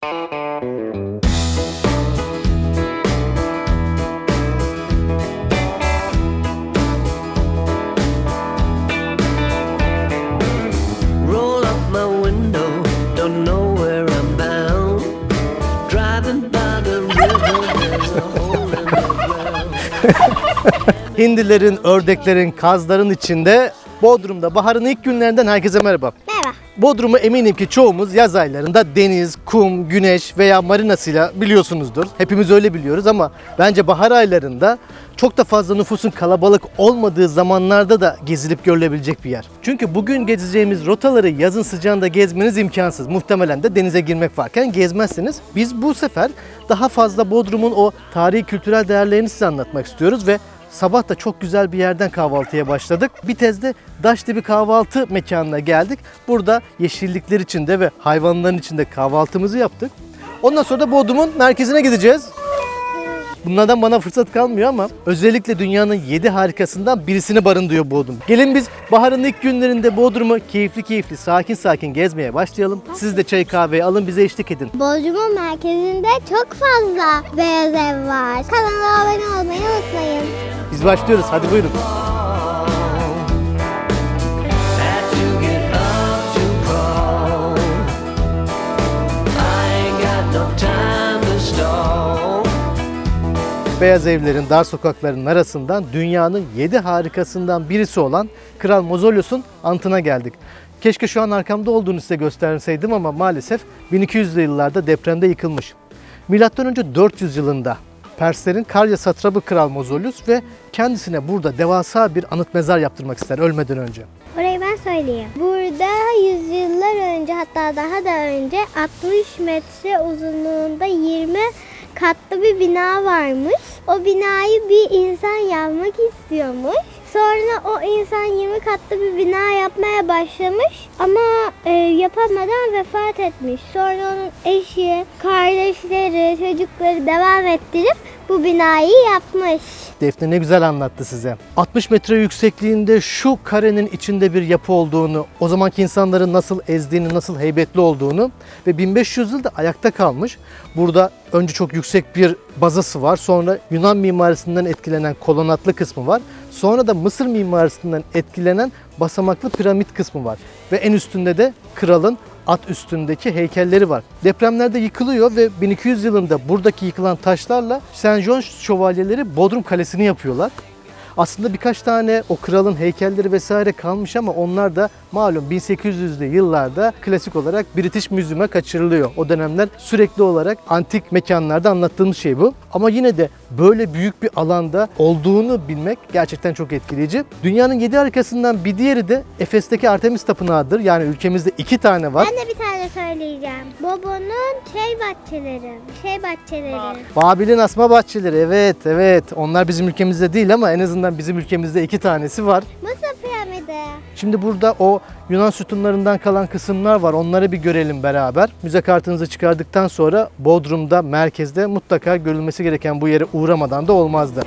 Hindilerin, ördeklerin, kazların içinde Bodrum'da baharın ilk günlerinden herkese merhaba. Merhaba. Bodrum'u eminim ki çoğumuz yaz aylarında deniz, kum, güneş veya marinasıyla biliyorsunuzdur. Hepimiz öyle biliyoruz ama bence bahar aylarında çok da fazla nüfusun kalabalık olmadığı zamanlarda da gezilip görülebilecek bir yer. Çünkü bugün gezeceğimiz rotaları yazın sıcağında gezmeniz imkansız. Muhtemelen de denize girmek varken gezmezsiniz. Biz bu sefer daha fazla Bodrum'un o tarihi kültürel değerlerini size anlatmak istiyoruz ve Sabah da çok güzel bir yerden kahvaltıya başladık. Bitez'de Daşlı bir kahvaltı mekanına geldik. Burada yeşillikler içinde ve hayvanların içinde kahvaltımızı yaptık. Ondan sonra da Bodrum'un merkezine gideceğiz. Bunlardan bana fırsat kalmıyor ama özellikle dünyanın 7 harikasından birisini barındırıyor Bodrum. Gelin biz baharın ilk günlerinde Bodrum'u keyifli keyifli, sakin sakin gezmeye başlayalım. Siz de çay kahve alın bize eşlik edin. Bodrum'un merkezinde çok fazla beyaz ev var. Kanala abone olmayı unutmayın. Biz başlıyoruz hadi buyurun. Beyaz evlerin, dar sokakların arasından dünyanın 7 harikasından birisi olan Kral Mozolyos'un antına geldik. Keşke şu an arkamda olduğunu size gösterseydim ama maalesef 1200'lü yıllarda depremde yıkılmış. Milattan önce 400 yılında Perslerin Karya satrabı Kral Mozolyos ve kendisine burada devasa bir anıt mezar yaptırmak ister ölmeden önce. Orayı ben söyleyeyim. Burada yüzyıllar önce hatta daha da önce 60 metre uzunluğunda 20 katlı bir bina varmış. O binayı bir insan yapmak istiyormuş. Sonra o insan 20 katlı bir bina yapmaya başlamış ama e, yapamadan vefat etmiş. Sonra onun eşi, kardeşleri, çocukları devam ettirip bu binayı yapmış. Defne ne güzel anlattı size. 60 metre yüksekliğinde şu karenin içinde bir yapı olduğunu, o zamanki insanların nasıl ezdiğini, nasıl heybetli olduğunu ve 1500 yılda ayakta kalmış. Burada önce çok yüksek bir bazası var. Sonra Yunan mimarisinden etkilenen kolonatlı kısmı var. Sonra da Mısır mimarisinden etkilenen basamaklı piramit kısmı var. Ve en üstünde de kralın at üstündeki heykelleri var. Depremlerde yıkılıyor ve 1200 yılında buradaki yıkılan taşlarla Saint John şövalyeleri Bodrum Kalesi'ni yapıyorlar. Aslında birkaç tane o kralın heykelleri vesaire kalmış ama onlar da malum 1800'lü yıllarda klasik olarak British Museum'a kaçırılıyor. O dönemler sürekli olarak antik mekanlarda anlattığımız şey bu. Ama yine de böyle büyük bir alanda olduğunu bilmek gerçekten çok etkileyici. Dünyanın yedi harikasından bir diğeri de Efes'teki Artemis Tapınağı'dır. Yani ülkemizde iki tane var. Ben de bir tane söyleyeceğim. Bobo'nun şey bahçeleri, şey bahçeleri. Babil'in asma bahçeleri evet evet onlar bizim ülkemizde değil ama en azından bizim ülkemizde iki tanesi var. Mısır piramidi. Şimdi burada o Yunan sütunlarından kalan kısımlar var. Onları bir görelim beraber. Müze kartınızı çıkardıktan sonra Bodrum'da, merkezde mutlaka görülmesi gereken bu yere uğramadan da olmazdı.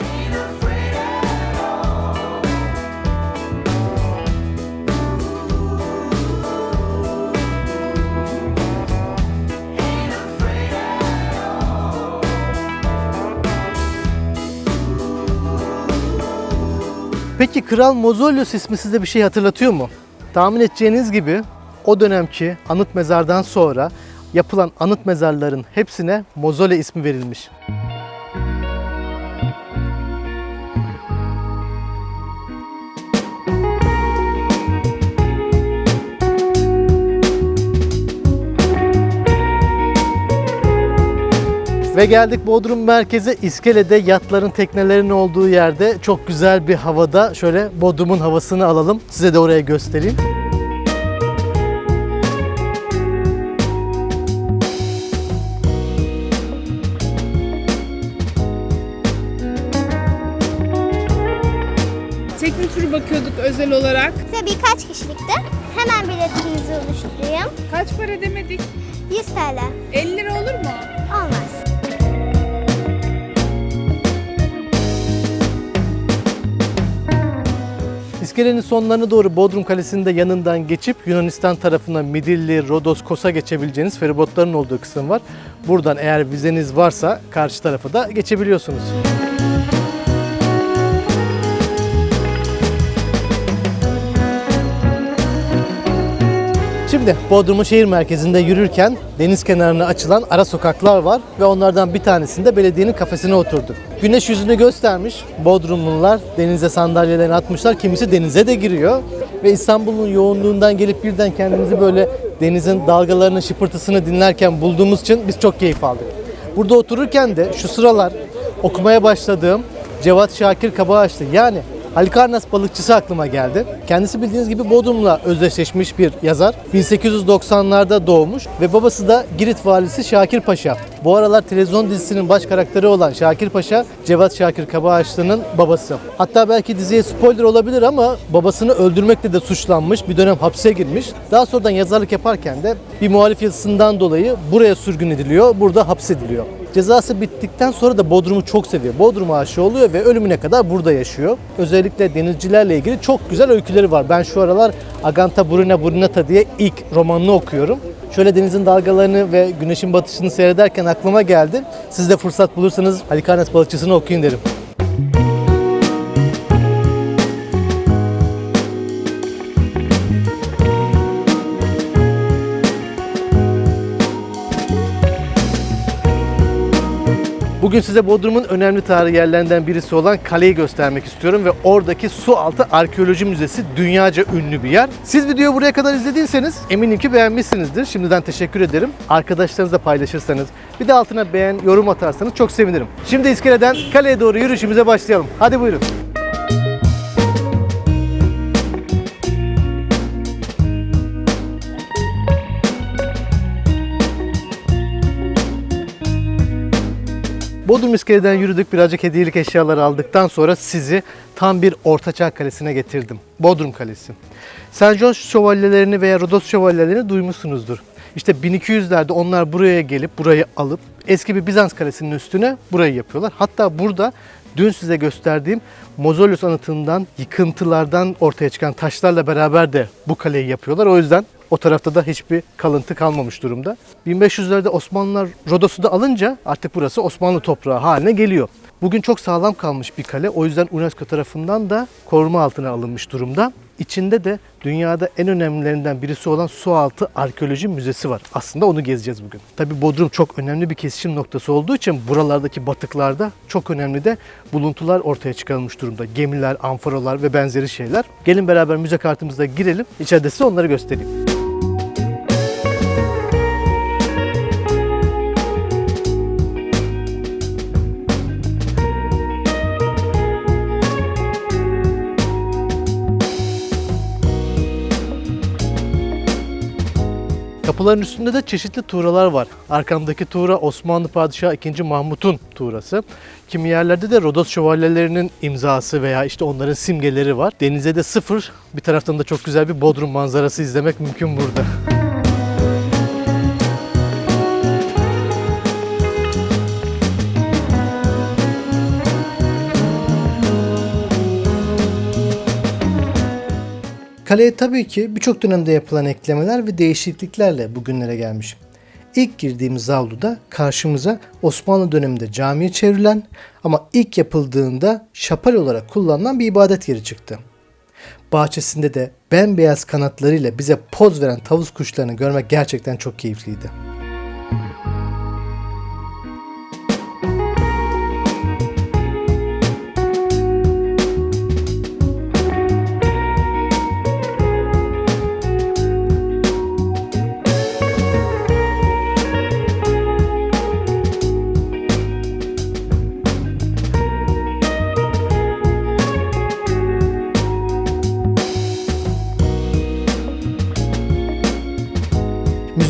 Peki Kral Mozolyos ismi size bir şey hatırlatıyor mu? Tahmin edeceğiniz gibi o dönemki anıt mezardan sonra yapılan anıt mezarların hepsine Mozole ismi verilmiş. Ve geldik Bodrum merkeze İskele'de yatların teknelerin olduğu yerde çok güzel bir havada şöyle Bodrum'un havasını alalım. Size de oraya göstereyim. Tekne turu bakıyorduk özel olarak. Size birkaç kişilikti. Hemen biletinizi oluşturayım. Kaç para demedik? 100 TL. 50 lira olur mu? Olmaz. İskelenin sonlarına doğru Bodrum Kalesi'nde yanından geçip Yunanistan tarafına Midilli, Rodos, Kos'a geçebileceğiniz feribotların olduğu kısım var. Buradan eğer vizeniz varsa karşı tarafa da geçebiliyorsunuz. Şimdi Bodrum'un şehir merkezinde yürürken deniz kenarına açılan ara sokaklar var ve onlardan bir tanesinde belediyenin kafesine oturduk. Güneş yüzünü göstermiş. Bodrumlular denize sandalyelerini atmışlar. Kimisi denize de giriyor. Ve İstanbul'un yoğunluğundan gelip birden kendimizi böyle denizin dalgalarının şıpırtısını dinlerken bulduğumuz için biz çok keyif aldık. Burada otururken de şu sıralar okumaya başladığım Cevat Şakir Kabaağaçlı yani Halikarnas balıkçısı aklıma geldi. Kendisi bildiğiniz gibi Bodrum'la özdeşleşmiş bir yazar. 1890'larda doğmuş ve babası da Girit valisi Şakir Paşa. Bu aralar televizyon dizisinin baş karakteri olan Şakir Paşa, Cevat Şakir Kabaağaçlı'nın babası. Hatta belki diziye spoiler olabilir ama babasını öldürmekle de suçlanmış, bir dönem hapse girmiş. Daha sonradan yazarlık yaparken de bir muhalif yazısından dolayı buraya sürgün ediliyor, burada hapsediliyor. Cezası bittikten sonra da Bodrum'u çok seviyor. Bodrum aşığı oluyor ve ölümüne kadar burada yaşıyor. Özellikle denizcilerle ilgili çok güzel öyküleri var. Ben şu aralar Aganta Burina Burinata diye ilk romanını okuyorum. Şöyle denizin dalgalarını ve güneşin batışını seyrederken aklıma geldi. Siz de fırsat bulursanız Halikarnas balıkçısını okuyun derim. Bugün size Bodrum'un önemli tarihi yerlerinden birisi olan kaleyi göstermek istiyorum ve oradaki su altı arkeoloji müzesi dünyaca ünlü bir yer. Siz videoyu buraya kadar izlediyseniz eminim ki beğenmişsinizdir. Şimdiden teşekkür ederim. Arkadaşlarınızla paylaşırsanız, bir de altına beğen, yorum atarsanız çok sevinirim. Şimdi iskeleden kaleye doğru yürüyüşümüze başlayalım. Hadi buyurun. Bodrum iskeleden yürüdük. Birazcık hediyelik eşyalar aldıktan sonra sizi tam bir ortaçağ kalesine getirdim. Bodrum Kalesi. St. John şövalyelerini veya Rodos şövalyelerini duymuşsunuzdur. İşte 1200'lerde onlar buraya gelip burayı alıp eski bir Bizans kalesinin üstüne burayı yapıyorlar. Hatta burada dün size gösterdiğim Mozolius anıtından, yıkıntılardan ortaya çıkan taşlarla beraber de bu kaleyi yapıyorlar. O yüzden o tarafta da hiçbir kalıntı kalmamış durumda. 1500'lerde Osmanlılar Rodos'u da alınca artık burası Osmanlı toprağı haline geliyor. Bugün çok sağlam kalmış bir kale. O yüzden UNESCO tarafından da koruma altına alınmış durumda. İçinde de dünyada en önemlilerinden birisi olan Sualtı Arkeoloji Müzesi var. Aslında onu gezeceğiz bugün. Tabi Bodrum çok önemli bir kesişim noktası olduğu için buralardaki batıklarda çok önemli de buluntular ortaya çıkarılmış durumda. Gemiler, amforalar ve benzeri şeyler. Gelin beraber müze kartımıza girelim. İçeride size onları göstereyim. Kapıların üstünde de çeşitli tuğralar var. Arkamdaki tuğra Osmanlı Padişahı 2. Mahmut'un tuğrası. Kimi yerlerde de Rodos şövalyelerinin imzası veya işte onların simgeleri var. Denize de sıfır. Bir taraftan da çok güzel bir Bodrum manzarası izlemek mümkün burada. Kaleye tabii ki birçok dönemde yapılan eklemeler ve değişikliklerle bugünlere gelmiş. İlk girdiğimiz avluda karşımıza Osmanlı döneminde camiye çevrilen ama ilk yapıldığında şapel olarak kullanılan bir ibadet yeri çıktı. Bahçesinde de bembeyaz kanatlarıyla bize poz veren tavus kuşlarını görmek gerçekten çok keyifliydi.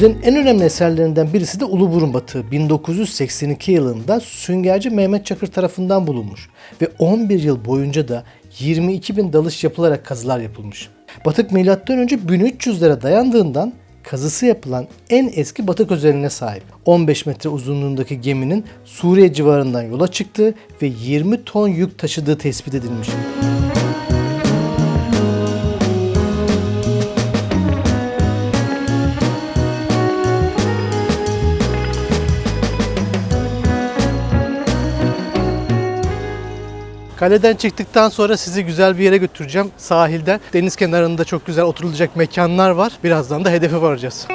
Müzenin en önemli eserlerinden birisi de Uluburun Batığı. 1982 yılında Süngerci Mehmet Çakır tarafından bulunmuş ve 11 yıl boyunca da 22 bin dalış yapılarak kazılar yapılmış. Batık M.Ö. 1300'lere dayandığından kazısı yapılan en eski batık özeline sahip. 15 metre uzunluğundaki geminin Suriye civarından yola çıktığı ve 20 ton yük taşıdığı tespit edilmiş. Kaleden çıktıktan sonra sizi güzel bir yere götüreceğim. Sahilden. Deniz kenarında çok güzel oturulacak mekanlar var. Birazdan da hedefe varacağız.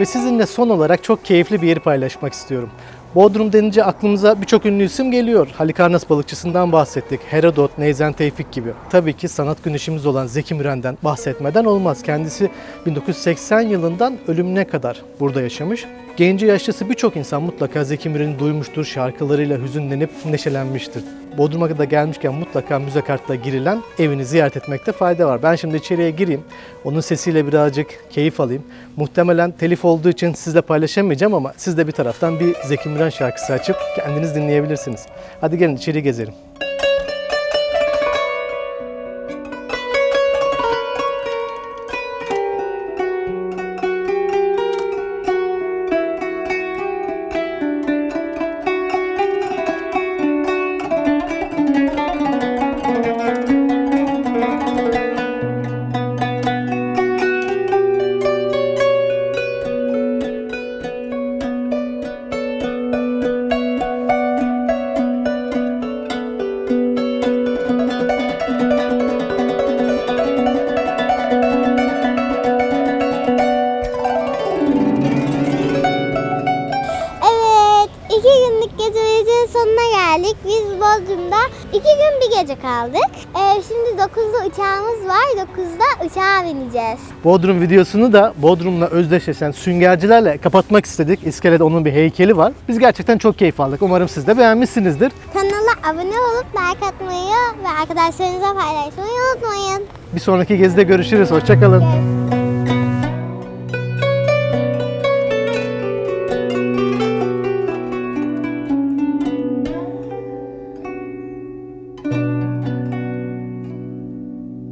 Ve sizinle son olarak çok keyifli bir yeri paylaşmak istiyorum. Bodrum denince aklımıza birçok ünlü isim geliyor. Halikarnas balıkçısından bahsettik. Herodot, Neyzen Tevfik gibi. Tabii ki sanat güneşimiz olan Zeki Müren'den bahsetmeden olmaz. Kendisi 1980 yılından ölümüne kadar burada yaşamış. Genci yaşlısı birçok insan mutlaka Zeki Müren'i duymuştur, şarkılarıyla hüzünlenip neşelenmiştir. Bodrum'a da gelmişken mutlaka müze kartla girilen evini ziyaret etmekte fayda var. Ben şimdi içeriye gireyim, onun sesiyle birazcık keyif alayım. Muhtemelen telif olduğu için sizle paylaşamayacağım ama siz de bir taraftan bir Zeki Müren şarkısı açıp kendiniz dinleyebilirsiniz. Hadi gelin içeri gezelim. Bodrum'da iki gün bir gece kaldık. Ee, şimdi 9'da uçağımız var. 9'da uçağa bineceğiz. Bodrum videosunu da Bodrum'la özdeşleşen süngercilerle kapatmak istedik. İskelede onun bir heykeli var. Biz gerçekten çok keyif aldık. Umarım siz de beğenmişsinizdir. Kanala abone olup like atmayı ve arkadaşlarınıza paylaşmayı unutmayın. Bir sonraki gezide görüşürüz. Hoşçakalın. Görüşürüz.